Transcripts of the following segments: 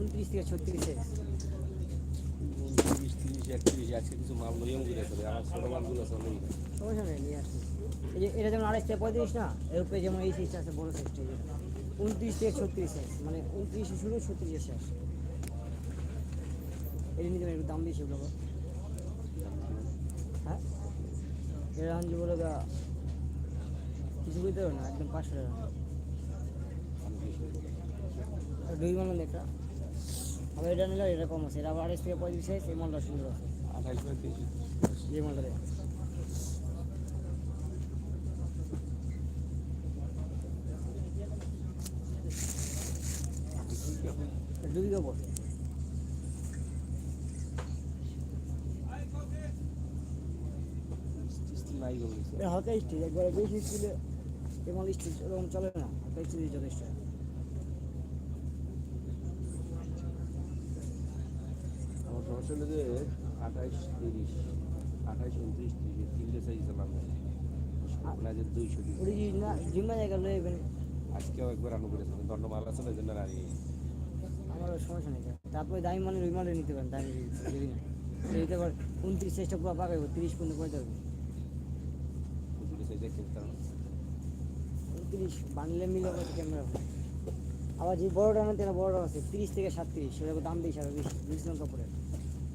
উনত্রিশ থেকে সাইজ তিরিশ তিরিশ একত্রিশ আছে এই যে এটা যেমন না যেমন আছে উনত্রিশ থেকে ছত্রিশ মানে উনত্রিশে শুরু শেষ দাম হ্যাঁ কিছু বুঝতে পারো না একদম পাঁচশো টাকা দুই মাল একটা আবার এটা নিলে এটা কম আছে। এটা আবার আড়াইশ থেকে পঁয়ত্রিশ সাইজ এই মালটা সুন্দর আছে। আঠাইশ পঁয়ত্রিশ যে মালটা দেখ। দুই কাপড় হালকা স্টিচ একবারে বেশি স্টিলে এমন স্টিচ ওরকম চলে না। হালকা স্টিচ যথেষ্ট। সমস্যা যে আঠাইশ তিরিশ আঠাইশ উনত্রিশ তিরিশ তিনটে সাইজ চালাম আপনার দুইশো না আজকেও একবার আনু করেছে দণ্ড মাল আছে না জন্য আর আমার সমস্যা নেই। তারপরে দামি মানে ওই মালে নিতে পারেন দামি যদি না সেইটা আবার উনত্রিশ সাইজটা পুরো পাকাইব তিরিশ পর্যন্ত পড়তে হবে দুটো সাইজ কিনতে হবে। উনত্রিশ বানলে মিলে আবার ক্যামেরা আবার যে বড়টা আনেন তেনা বড়টা আছে তিরিশ থেকে সাতত্রিশ সেটা দাম বেশি আরও বেশি বুঝলাম কাপড়ের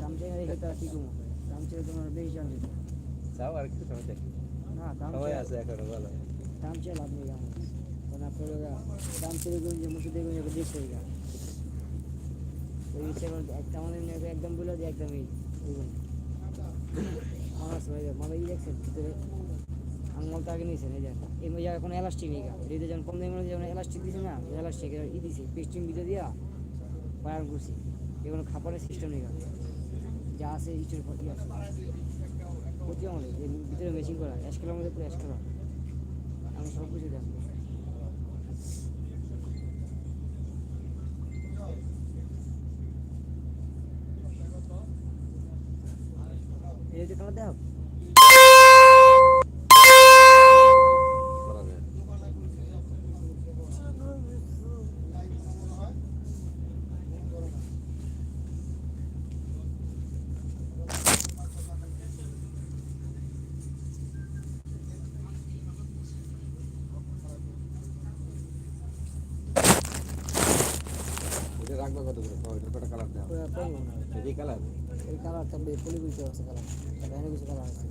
দাম রেখে তার কি কমো দাম চেয়ে তোমার বেশি জান। দিতে চাও আর কিছু সময় দেখি। না দাম সময় চেয়ে আছে এখনও ভালো দাম লাভ নেই আমার। কারণ আপনার ওরা দাম মুখে দেখুন ওই একটা আমাদের একদম বলে যে একদম এই ওইগুলো আমার আছে ভাই মানে এই দেখছেন? ভিতরে আঙুল তো আগে নিয়েছেন এই যে। এই জায়গায় কোনো এলাস্টিক নেই গা। এদিকে যখন কম এলাস্টিক দিছে না? এলাস্টিক ই দিছে। পেস্টিং ভিতরে দিয়া পায়ার করছি এগুলো খাবারের সিস্টেম নেই গা যা আছে ইটের প্রতি আছে। প্রতি আমাদের ভিতরে মেশিন করা অ্যাশ খেলার মধ্যে পুরো অ্যাশ কালার আমি সব কিছু দেখব। এই যে খেলা দেখো করা যায় এটা রাখব কত করে এটা কটা কালার দেওয়া পুরো কালার এই কালার এই কালারটা পলি বুঝতে পারছে কালার এখানে কিছু কালার আছে।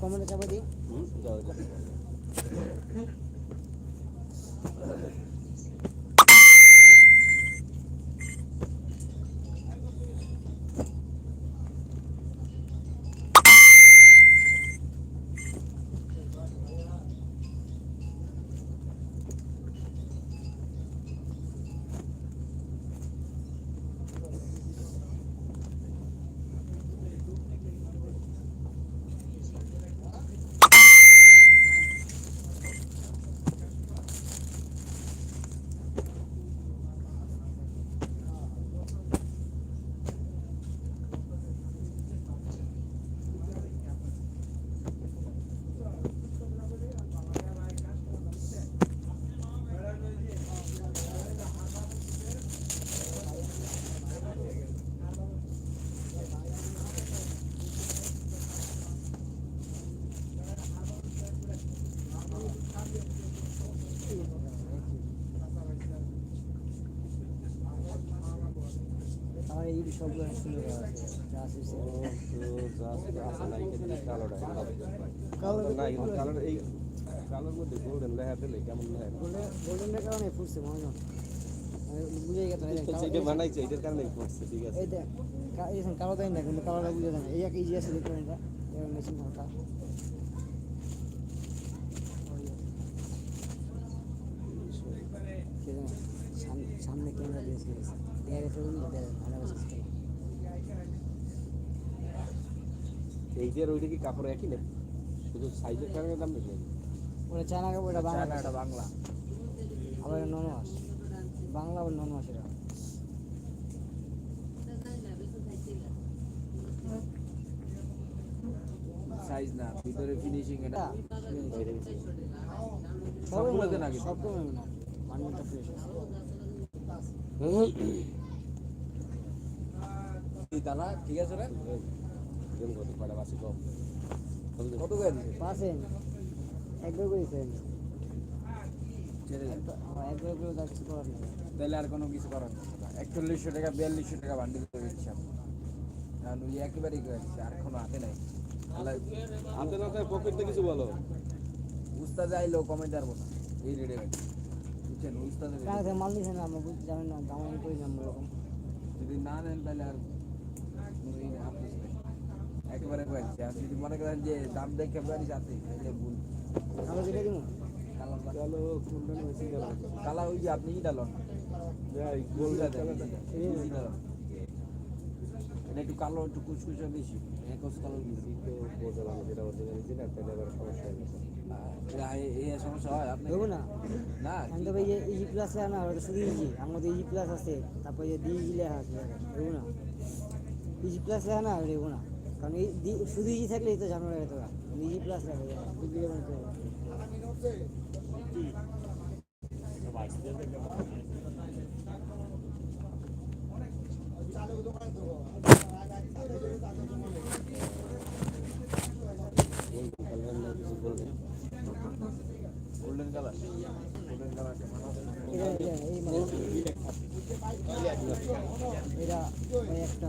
কমেন্টে চাপা দিই। হুম যাও এটা আমার এই সবগুলো সুন্দর করা আছে যা আছে সে- ও তো যা আছে আছে না এখানে কালোটা কালো না কিন্তু কালার এই কালোর মধ্যে গোল্ডেন লেখা দিলে কেমন লেখা গোল্ডেন গোল্ডেনের কারণে ফুটছে মহাজন বুঝে গেছে এই দেখ, এটা বানাইছে এটার কারণে করছে ঠিক আছে এই দেখ কা- এই দেখেন কালো দেয় না কিন্তু কালোটা বুঝে দেয় না এই এক ইজি আছে দেখতে এটা মেশিন হালকা সামনে ক্যামেরা দিয়েছে দেখা গেছে উনি দেয় সিস্টেম ওইটা কি কাপড় একই না শুধু সাইজের কারণে দাম বেশি ওটা চায়না কাপড় এটা বাংলা এটা বাংলা। আবার এটা নন মাস বাংলা আবার নন মাস এটা সাইজ না ভিতরে ফিনিশিং এটা। সবগুলোতে সবগুলোতে না নাকি? সবগুলো না। মানটা ফ্রেশ এই দানা ঠিক আছে রে? এরকম কত কয়টা বাসে কম? কত করে দিছে পাশেন একবার করেছেন তাহলে আর কোনো কিছু করার নেই একচল্লিশশো টাকা বিয়াল্লিশশো টাকা বান্ডিল করে দিচ্ছি আমি। ওই একেবারেই করে দিচ্ছি আর কোনো হাতে নাই। হাতে না থাকে পকেটে কিছু বলো উস্তাদে আইলেও কমে পারব না। এই রেডে গেছে। বুঝছেন? উস্তাদে মাল দিছে না আমরা জানি না দাম করি না আমরা যদি না নেন তাহলে আর কোনো ই নেই, আফসোস নেই। একেবারে দিচ্ছি আর যদি মনে করেন যে দাম দেখে পারিস আছে। তাহলে ভুল। আমরা যেটা দিব? কালার কোনটা বেশি গেল কালার ওই যে আপনি গোলটা দেন। এটা একটু কালো একটু কুচকুচে বেশি। কালার বেশি তো যেটা বলতে গেছি না তাহলে আবার সমস্যা হয়ে গেছে সমস্যা হয় আপনি না। না আমি তো ভাই যে ইজি প্লাস না ওটা শুধু ইজি আমার তো ইজি প্লাস আছে তারপরে যে ডি ইজি লেখা আছে না। ইজি প্লাস লেখা না না। কারণ এই শুধু ইজি থাকলে এই তো ঝামেলা হয়ে তোরা। ইজি প্লাস গোল্ডেন কালার এটা এটা মানে একটা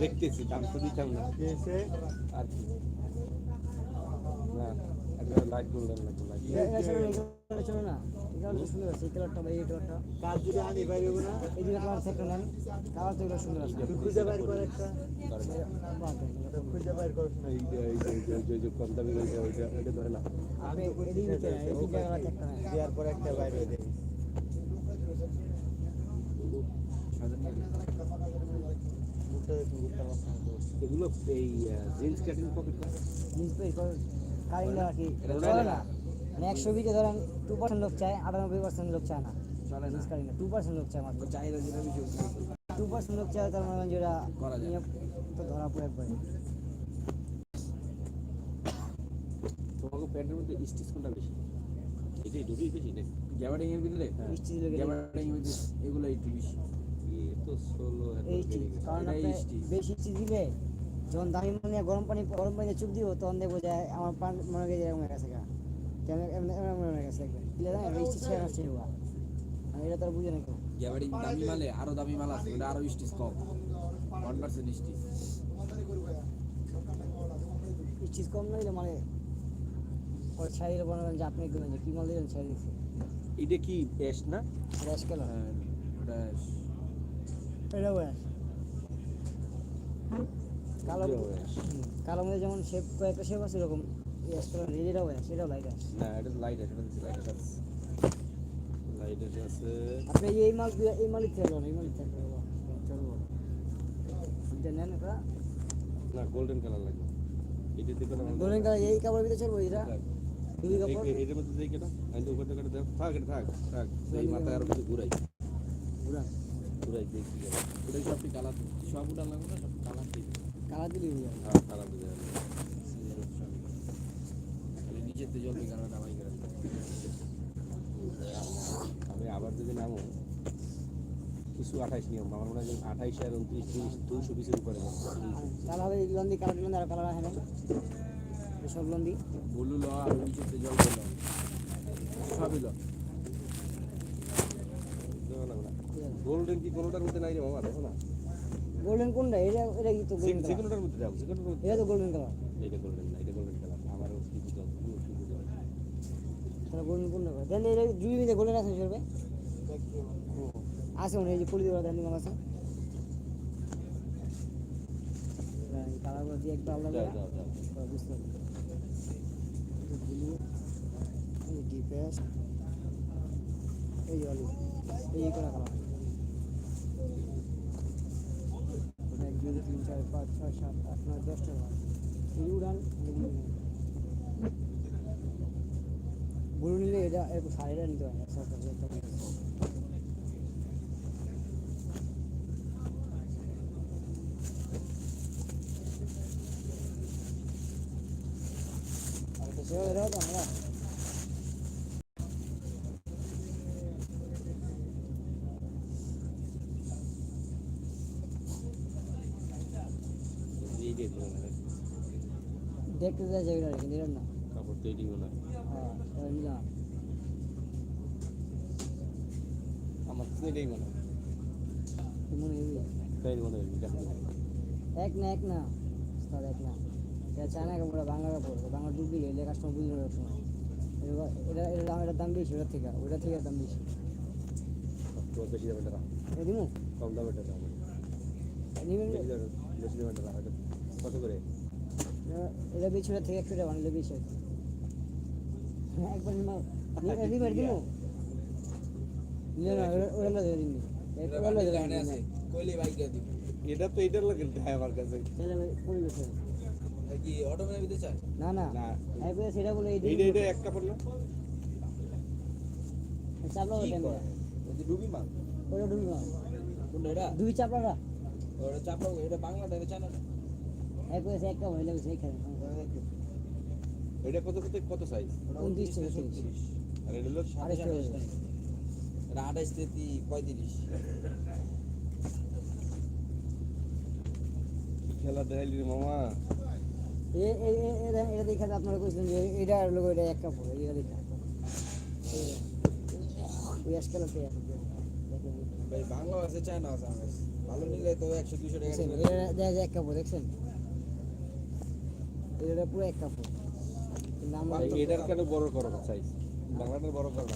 দেখতেছি দাম তো দিতাম না আর কি না একটা লাইট গোল্ডেন লাগবে চলো না, সুন্দর আছে এই কালারটা বা এই কালারটা কাজ যদি আনি বাইরে না এই দুটো কালার থেকে নেন কালার তো সুন্দর আছে খুঁজে বাইর করে একটা খুঁজে বাইর করে এই যে এই যে এই যে এই যে- এই যে কম দামি ওইটা ওইটা ওইটা ধরে না এদিকে একটা দেওয়ার পর একটা বাইরে দেবে বুটটা দেখুন বুটটা বাসা এগুলো এই জিন্স কাটিং পকেট জিন্স কারিং আর কি চলে না। মানে একশো বিঘে ধরেন টু পার্সেন্ট লোক চায় আটানব্বই পার্সেন্ট লোক চায় না। চলে জিন্স টু পার্সেন্ট লোক চায় মাত্র। চাহিদা যেটা টু পার্সেন্ট লোক চায় তার মানে যেটা করা যায়। তো ধরা পড়ে একবারে। তোমাকে প্যান্টের মধ্যে স্টিচ কোনটা বেশি? এটাই দুটোই বেশি এর ভিতরে? স্টিচ এর ভিতরে। এগুলো একটু বেশি। তো ষোলো কারণ আপনি বেশি দিলে যখন দামি মাল গরম পানি গরম পানিতে চুপ দিব তখন দেখব যে আমার পান মনে যে এরকম গেছে গা। মনে গেছে ছেড়ে আসছে আমি এটা তো বুঝে না কেউ। দামি মালে আরও দামি মাল আছে ওটা আরও স্টিচ কম। ওয়ান পার্সেন্ট স্টিচ স্টিচ কম নইলে মানে ওর মনে করেন যে আপনি কি মাল দিলেন শাড়ি দিচ্ছে এটা কি অ্যাশ না? র্যাশ কালার হ্যাঁ, ওটা কালো এটাও ash। হুম, কালো মধ্যে যেমন শেপ কয়েকটা শেপ আছে এরকম। কালার এটাও লাইট না এটা লাইট লাইট লাইট আছে। আপনি এই মাল এই মালিক থেকে এই মালিক থেকে চলবো এটা নেন এটা? না গোল্ডেন কালার লাগবে। এটা না কালার এই কাপড়ের ভিতরে চলবো এটা? দুই কাপড়? এই- এটার মধ্যে দেখে না আমি উপর থেকে থাক এটা থাক থাক। এই মাথায় আরও কিছু ঘুরাই। ঘুরাই দেখি ওটা সব কালার সব ওটা লাগবে না সব কালার দিই কালার দিলে হয়ে যাবে। হ্যাঁ খারাপ হয়ে যাবে নিচেতে জলবে কারণ নামাই করে। আমি আবার যদি নামো কিছু আঠাইশ নিয়ম। আমার মনে হয় আঠাইশ আর উনত্রিশ তিরিশ দুইশো বিশের উপরে তাহলে হবে লন্দি কালার দিলেন আর কালার আসে না। সব লন্দি বলু ল আর নিচেতে জল দিল সবই ল দেওয়া লাগবে না। ঠিক আছে গোল্ডেন কি কোনোটার মধ্যে নাই রে মামা দেখো না। গোল্ডেন কোনটা? এটা এটা কি তো গোল্ডেন যে কোনোটার মধ্যে দাও যে কোনোটার মধ্যে এটা তো গোল্ডেন কালার এটা গোল্ডেন না এটা গোল্ডেন কালার আমারও কি বুঝাও তাহলে গোল্ডেন কোনটা দেন এটা দুই মিনিটে গোল্ডেন আছে সরবে। আছে মনে হয় এই যে পুলি দেওয়া দেন আছে। কালারগুলো দিয়ে একটু আলাদা করে। যাও যাও বুঝতে পারবে এই করা কালার ওটা এক দুই তিন চার পাঁচ, ছয়, সাত, আট, নয়, দশটা কালার এই উড়ান ব্লু নিলে এটা শাড়িটা নিতে হয় একটা করে। আর তো সেও এরাও তো আমরা এই যে তোমার দেখতে যায় জায়গাটা কিন্তু এরকম না কাপড় তৈরি না। হ্যাঁ নিলাম আমার তো এটাই মনে হয়। মনে হইবি তাই মনে হয় এক না এক না। তার এক না। এটা চায়না কাপড় বাংলা কাপড় বাংলা ডুবলি গেলে কাস্টমার বুঝবে না সময় এটা এটা দাম এটার দাম বেশি ওটার থেকে ওটার থেকে দাম বেশি। বেশি দামে টাকা? কম দামে টাকা। নিবেন বেশি দামে টাকা কত করে? এটা- এটা বেশি ওটার থেকে একশো টাকা বানালে বেশি আছে হ্যাঁ, একবার নিমা নিবেন দিমু নিলে না ওটা- ওটা লাগে দিমনি ওটা লাগে এখানে আছে কইলে বাইক দিয়ে দিবি এটা তো এটার লাগে দেয় আমার কাছে তাহলে পরিবেশ এটা কি অটোমেটিক দিতে চাই না না না এরপরে সেটা বলে এই এইটা এটা এক কাপড় না চাপড়া কি ওটা করে এটা ডুবি মাল ওটা ঢুকবে না কোনটা এটা দুই চাপড়া ওটা চাপড়া এটা বাংলাটা এটা চায়না এরপরে সে একটা হয়ে এটা কত কত কত সাইজ উনত্রিশ থেকে চল্লিশ। আর এটা হলো আড়াইশ এটা আঠাইশ তেতি পঁয়ত্রিশ। খেলা দেখাইলি মামা? এটা দেখে আপনারা কইছেন যে এটা লোক এটা এক কাপড় এটা দেখা। ওই আজকাল ভাই বাংলা আছে চায়না আছে আমার ভালো নিলে তো একশো দুশো টাকা দেখছেন দেখা যায় এক কাপড় দেখছেন? এটা পুরো এক কাপ এটার কেন বড় করো সাইজ বাংলাটার বড় করো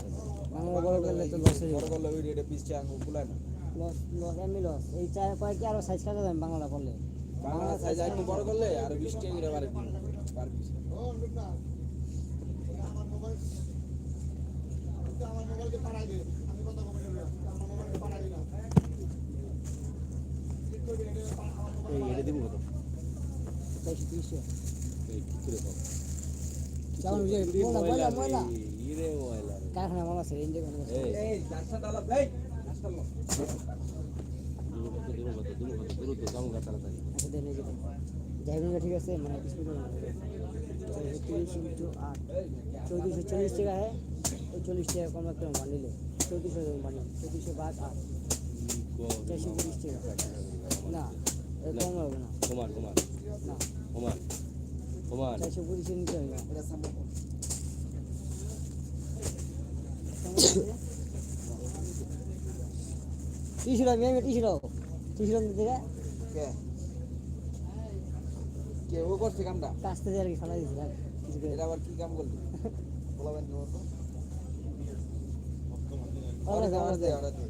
বাংলা বড় করলে তো লস হয়ে বড় করলে ওই এটা পিসটা আঙুল কুলায় না। লস লস এমনি লস এই চার কয়েকটি আরও সাইজ কাটা দেন বাংলা করলে? বাংলা সাইজ একটু বড় করলে আর 20 টাকা করে বাড়ে পার পিস আমার মোবাইল আমার পাড়াই দে আমি কথা বলব আমার মোবাইলকে পাড়াই দিলাম এই এটা দিব কত? 30 30 ঠিক আছে মানে ইন্টু আট। চৌত্রিশশো চল্লিশ টাকা হ্যাঁ। চল্লিশ টাকা কম একটা বান্ডিলে চৌত্রিশশো বান্ডিল চৌত্রিশশো বাদ আট। চারশো তিরিশ টাকা। না কম হবে না। কুমার কুমার না। কুমার কুমার চারশো পঁচিশে নিতে হবে দিকে কে কে ও করছে কামটা দিয়ে আর কি ফেলা দিয়েছিলাম কিছু করে এটা আবার কি কাম করলি বলাবেন কি মতো অর্ডার দে, দে।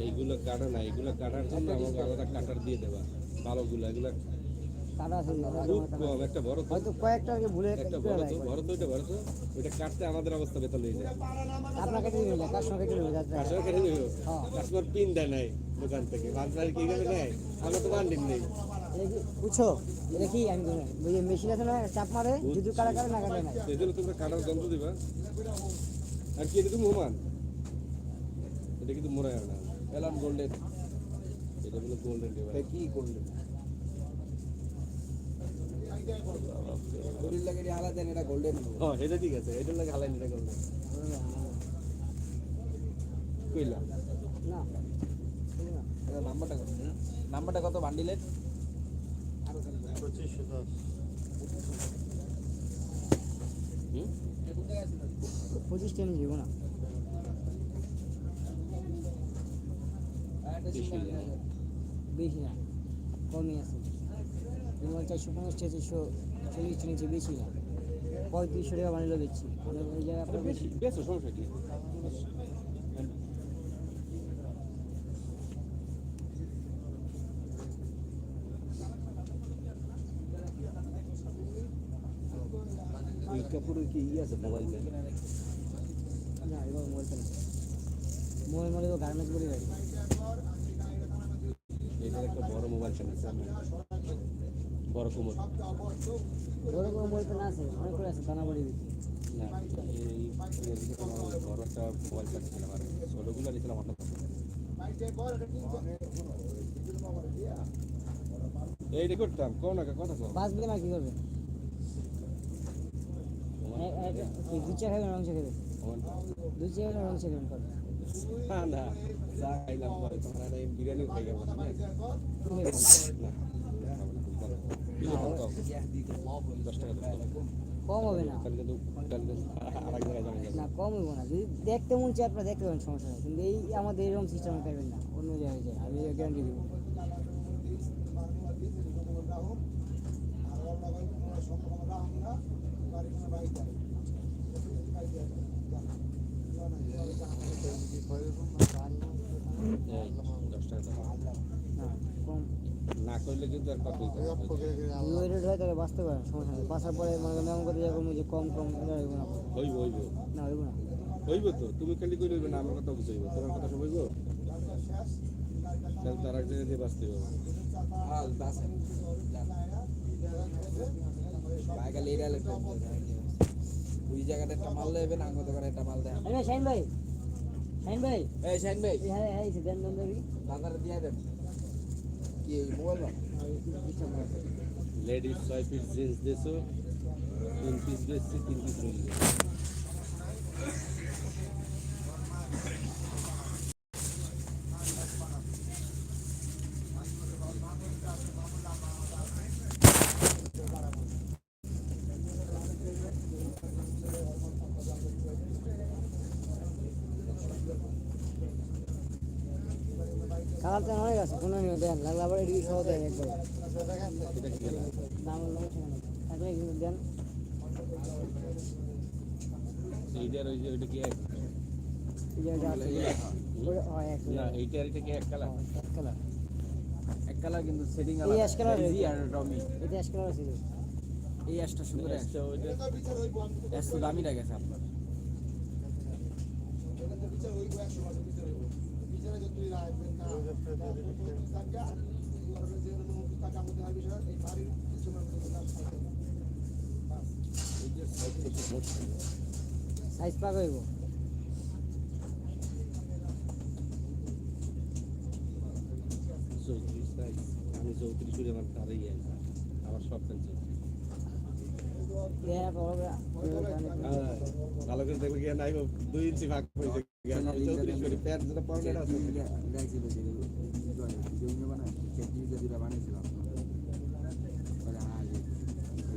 এইগুলো কাটা না এইগুলো কাটার জন্য আমাকে আলাদা কাটার দিয়ে দেবা ভালোগুলো এগুলো কাটা আছে না, খুব কম একটা বড় হয়তো কয়েকটা আর ভুলে একটা বড় তো বড় তো ওইটা বড় তো। ওইটা কাটতে আমাদের অবস্থা বেতন হয়ে যায়। আপনার কেটে দিবেন না কাস্টমার কেটে দিবেন যাতে কাস্টমার কেটে দেবে হ্যাঁ। কাস্টমার পিন দেয় নাই দোকান থেকে। মাঝখানে কি করে নেয়? আমরা তো বান্ডিল নেই। বুঝছ? এটা কি আমি বলি মেশিন আছে না চাপ মারে যদি কাটা কাটে না কাটে না সেই জন্য তোমরা কাটার যন্ত্র দিবা। আর কি এটা তো মোমান এটা কিন্তু মোড়ায় না এলাম গোল্ডেন। এটা গোল্ডেন কি করলেন শরীর লাগে হালা দেন এটা গোল্ডেন হ্যাঁ এটা ঠিক আছে এটার লাগে হালাই নিতে গোল্ডেন কইলা? না এটা নাম্বারটা কত? নাম্বারটা কত বান্ডিলের পঁচিশশো দশ পঁচিশ টেন বেশি না। বেশি না কমই আছে। মোবাইল চারশো পঞ্চাশ চারশো চল্লিশ নিচে বেশি। না পঁয়ত্রিশশো টাকা বানিয়ে দিচ্ছি এই জায়গায় সমস্যা কি? এই কাপড়ের কি ই আছে মোবাইল না এবার মোবাইল না মোবাইল মানে তো গার্মেন্টস বলে একটা বড় মোবাইল আমি বড় কোমর। বড় কোনো মোবাইল না আছে অনেক করে আছে দানা বড়ি বিক্রি না এই তোমার বড় একটা মোবাইল কিনেছিলাম আর ছোটগুলো নিয়েছিলাম অন্য এইটা করতাম কোন না কথা কম পাঁচ না কি করবে? দুই চা খাবেন রং চা খাবেন দুই চা খাবেন রং চা খাবেন না না যা খাইলাম পরে তোমার বিরিয়ানি খাই না। কম হবে না। না কম হবে না। যদি দেখতে মন চায়, আপনারা দেখতে পারেন, সমস্যা নেই। কিন্তু এই আমাদের এরকম সিস্টেম পারবেন না। অন্য জায়গায় যায়। আমি গ্যারান্টি দিব এই, দশ টাকা দাও। না কম না করলে কিন্তু আর হবে? যদি হয় তাহলে বাঁচতে পারেন সমস্যা নেই। বাঁচার পরে মনে এমন করতে যাব যে কম কম হইব না। হইব হইব। না হইব না। হইব তো তুমি খালি কই রইবে না আমার কথা হইব। তোমার কথা সব হইব? তাহলে তার এক জায়গায় দিয়ে বাঁচতে হবে। হাল বাসেন বাইকালে এরা লেগে ওই জায়গাটা একটা মাল দেবেন আঙ্গ দোকানে একটা মাল দেন আরে শাইন ভাই। শাইন ভাই। এই শাইন ভাই। এই হ্যাঁ হ্যাঁ দেন দেন দাদারে দিয়ে দেন। লেডিস ছয় পিস জিন্স দিয়েছ তিন পিস বেশি তিন পিস কালার তো অনেক আছে কোনো নিয়ে দেন লাগলে আবার এদিকে সহ দেন একবার। এটা কি গেল দাম হলো থাকলে কিন্তু দেন। এইটার ওই যে ওইটা কি এক? হয়। না এইটার এটা কি এক কালার? এক কালার। এক কালার কিন্তু সেটিং এই অ্যাশ কালার ইজি আর টমি এটা অ্যাশ কালার আছে এই অ্যাশটা সুন্দর অ্যাশ। ওইটা অ্যাশ তো দামি লাগে আপনার। সাইজ পাক হইব চৌত্রিশ সাইজ আমি চৌত্রিশ করে আমার তারই আমার সব প্যান্ট চৌত্রিশ। এরা বড় হ্যাঁ, ভালো করে দেখলে গিয়ে নাই দুই ইঞ্চি ভাগ হয়েছে করে বানিয়েছিলাম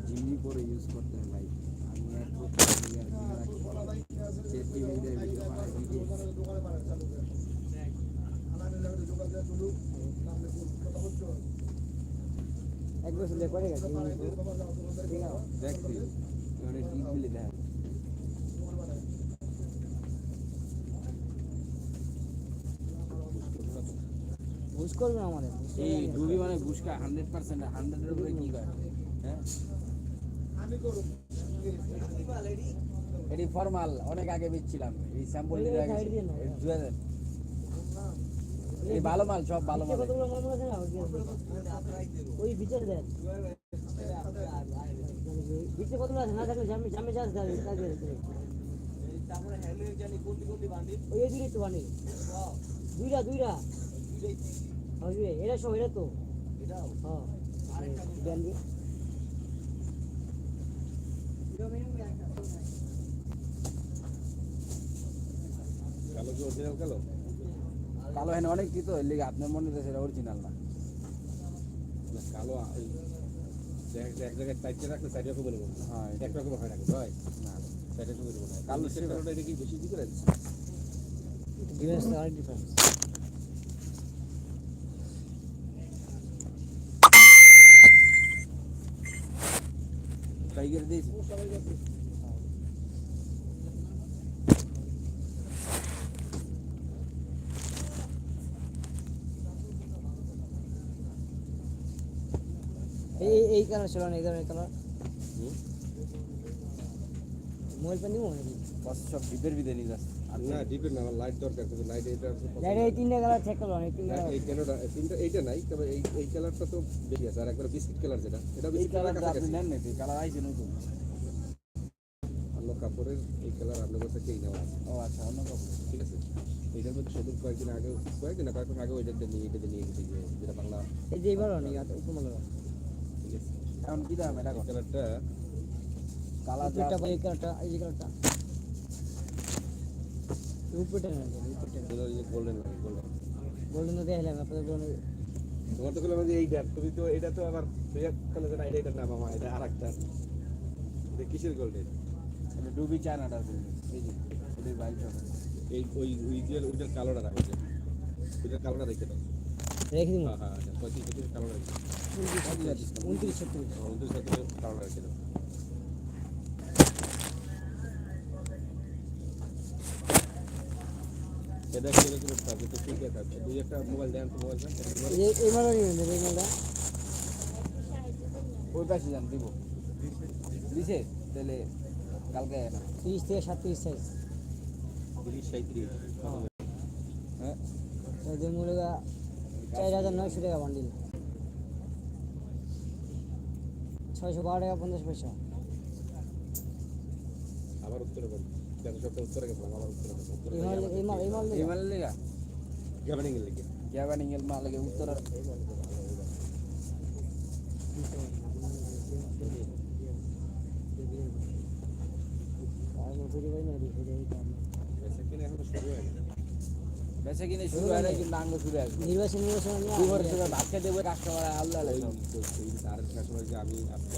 জিমনি পরে ইউজ করতে হয় ভাই আমি এক এক বছর করে দেখছি অনেক ডিপ মিলে দেয় বুঝ করবে আমাদের এই ডুবি মানে বুসকা হান্ড্রেড পার্সেন্ট হান্ড্রেডের উপরে কি করে হ্যাঁ? এটি ফর্মাল অনেক আগে বেচছিলাম। এই স্যাম্পল এই আগে দিয়ে এই ভালো মাল সব ভালো মাল। মনে আছে না? ওই ভিতরে দেন। ভিতরে কতগুলো আছে? না থাকলে জামে জামে চাষ দেয় কাজে ওই এদিকে তো বানি দুইটা দুইটা। হ্যাঁ। এরা সব তো। হ্যাঁ কালো কি অরিজিনাল কালো? কালো হেন অনেক কি তো এর লিগে আপনার মনে হচ্ছে সেটা অরিজিনাল না। না কালো এক জায়গায় চারটে রাখলে চার রকম বলব হ্যাঁ। এক রকম হয় না ভাই না। চার রকম বলব না কালো। সেটা এটা কি বেশি দিকে ডিফারেন্স অনেক ডিফারেন্স দিয়েছি। এই এই কালার ছিল না এই কালার? মোবাইল পেন দিব নাকি? বস সব ডিপের ভিতরে নিয়ে যাচ্ছে। না ডিপেন্ড না লাইট দরকার কিন্তু লাইট এটা আছে লাইট এই তিনটা কালার চেক করল অনেক তিনটা এই কেনটা তিনটা এইটা নাই তবে এই এই কালারটা তো বেশি আছে আর একবার বিস্কিট কালার যেটা এটা এই বিস্কিট কালার কালারটা আপনি নেন নাকি কালার আইছে নতুন। অন্য কাপড়ের এই কালার আপনার কাছে কেই নেওয়া আছে। ও আচ্ছা অন্য কাপড় ঠিক আছে? এইটার মধ্যে শুধু কয়েকদিন আগে কয়েকদিন না কয়েকদিন আগে ওইটাতে নিয়ে এটাতে নিয়ে গেছে যে যেটা বাংলা এই যে এইবার অনেক উপর মালা ঠিক আছে। এখন কি দাম এটা এই কালারটা এই কালারটা এই যে কালারটা উপরটা না গোল্ডেন গোল্ডেন গোল্ডেন দেখলাম আপনাদের গোল্ডেন তোমার তো বললাম যে এইটা তুমি তো এটা তো আবার এক কালার যেটা এটা এটার নাম এটা আর একটা এটা কিসের গোল্ডেন এটা ডুবি চায়নাটা এই যে এই ওই ওইটার ওইটার কালোটা রাখো যে কালোটা রেখে দাও। রেখে দিব? হ্যাঁ হ্যাঁ পঁয়ত্রিশ পঁয়ত্রিশ কালোটা রেখে উনত্রিশ উনত্রিশ সাথে কালোটা রেখে দাও। এটা ছেলে ছিল তাকে তো ঠিক আছে দুই একটা মোবাইল দেন তো মোবাইল দেন এই এই মালা নিবেন এই মালটা। ওই পাশে যান দিব। দিছে? তাহলে কালকে না। তিরিশ থেকে সাতত্রিশ সাইজ তিরিশ সাঁত্রিশ হ্যাঁ। চার হাজার নয়শো টাকা বান্ডিল ছয়শো বারো টাকা পঞ্চাশ পয়সা। আবার উত্তরে বল। এই মাল লেগা উত্তর বেচে কিনে শুরু হয় না কিন্তু আঙ্গ শুরু আসবে নির্বাচন দেবো আল্লাহ লাগে যে আমি আজকে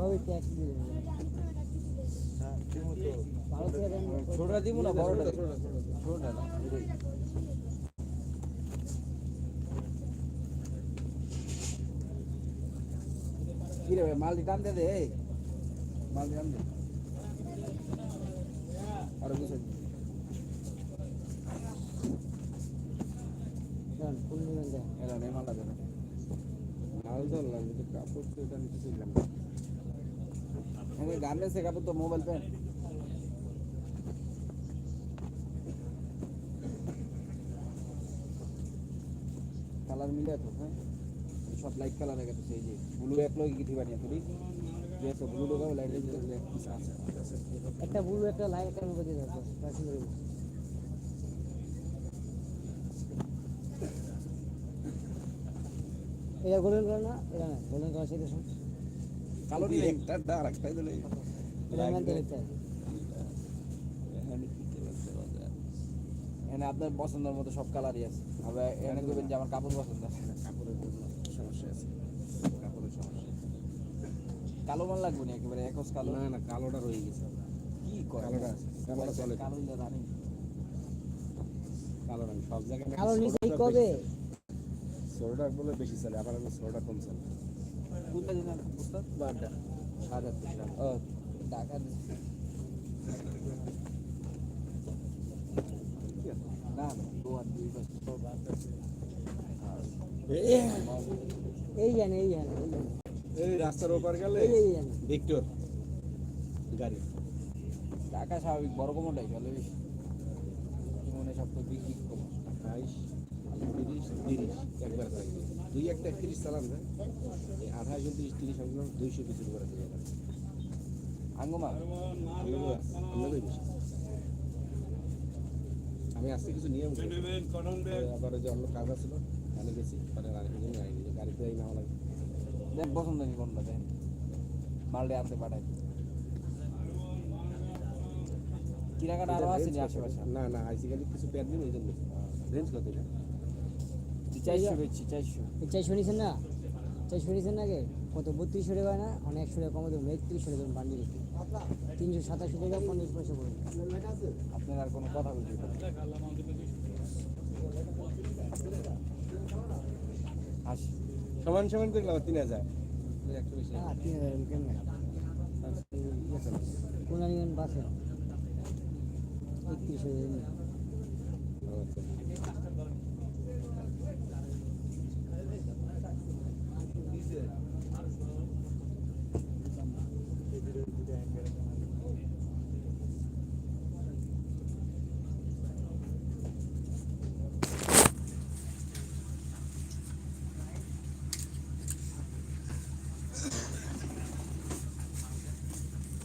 সবই ট্যাক্স দিয়ে হ্যাঁ ছোটটা দিব না বড়টা ছোটটা, না। কি রে ভাই মালটি টানতে দে এই। মালটি টান দে। আরও কোন নেবেন দেন এরা মালটা দেন মাল ধরলাম কিন্তু কাপড় তো এটা নিতে চাইলাম গার্মেন্টসে কাপড় তো মোবাইল প্যান্ট কালার মিলে তো হ্যাঁ? সব লাইট কালার হয়ে গেছে এই যে ব্লু এক লগে কিছু বানিয়ে তুলি। যে তো ব্লু ভিতরে এক একটা ব্লু একটা লাইট একটা মতো দিয়ে প্রাচীন করে এটা গোল্ডেন কালার না? এটা না গোল্ডেন কালার সেই দেখুন কালো নিয়ে একটা আর একটা দিলে এখানে আপনার পছন্দের মতো সব কালারই আছে আবার এখানে করবেন যে আমার কাপড় পছন্দ আছে কাপড়ের জন্য সমস্যা আছে কাপড়ের সমস্যা কালো মাল লাগবে না একেবারে একস কালো না না কালোটা রয়ে গেছে কি করে কালোটা আছে কালোটা চলে কালো ইলা রানি কালো রঙ সব জায়গায় কালো নিচে কবে ষোলোটা বলে বেশি চলে আবার আমি ষোলোটা কম চলে কোনটা উস্তাদ বারটা। সাত আট টাকা ও টাকা এই জানে এই জানে এই রাস্তার ওপার গেলে ভিক্টর গাড়ি। টাকা স্বাভাবিক বড় কমটাই চলে বেশি। মনে সব তো বিগ কম বাইশ তিরিশ তিরিশ একবার থাকবে দুই একটা তিরিশ চালান না এই আঠাশ উনত্রিশ তিরিশ আমরা দুইশো কিছু করে দিয়ে আঙ্গুমা আমি আজকে কিছু নিয়ম। আবার যে অন্য কাজ আছিল আমি গেছি রানি গাড়িতে এই নাও লাগে দেখ পছন্দ নেই কোনটা দেন। মালটা আনতে পাঠাই। কিনাকাটা আরও আছে আশেপাশে? না না আইসিকালি কিছু প্যাড দিন ওই জন্য। রেঞ্জ কত চারশো বেচছি চারশো। চারশো নিছেন না? চারশো নিছেন না আগে কত বত্রিশশো টাকা না? অনেক একশো টাকা কমে দেবেন একত্রিশশো টাকা দেবেন বান্ডিল তিনশো সাতাশি টাকা পঞ্চাশ পয়সা পড়বে। আপনার আর কোনো কথা বলতে সমান সমান করে তিন হাজার। তিন হাজার কেমন? কোন বাসে? একত্রিশশো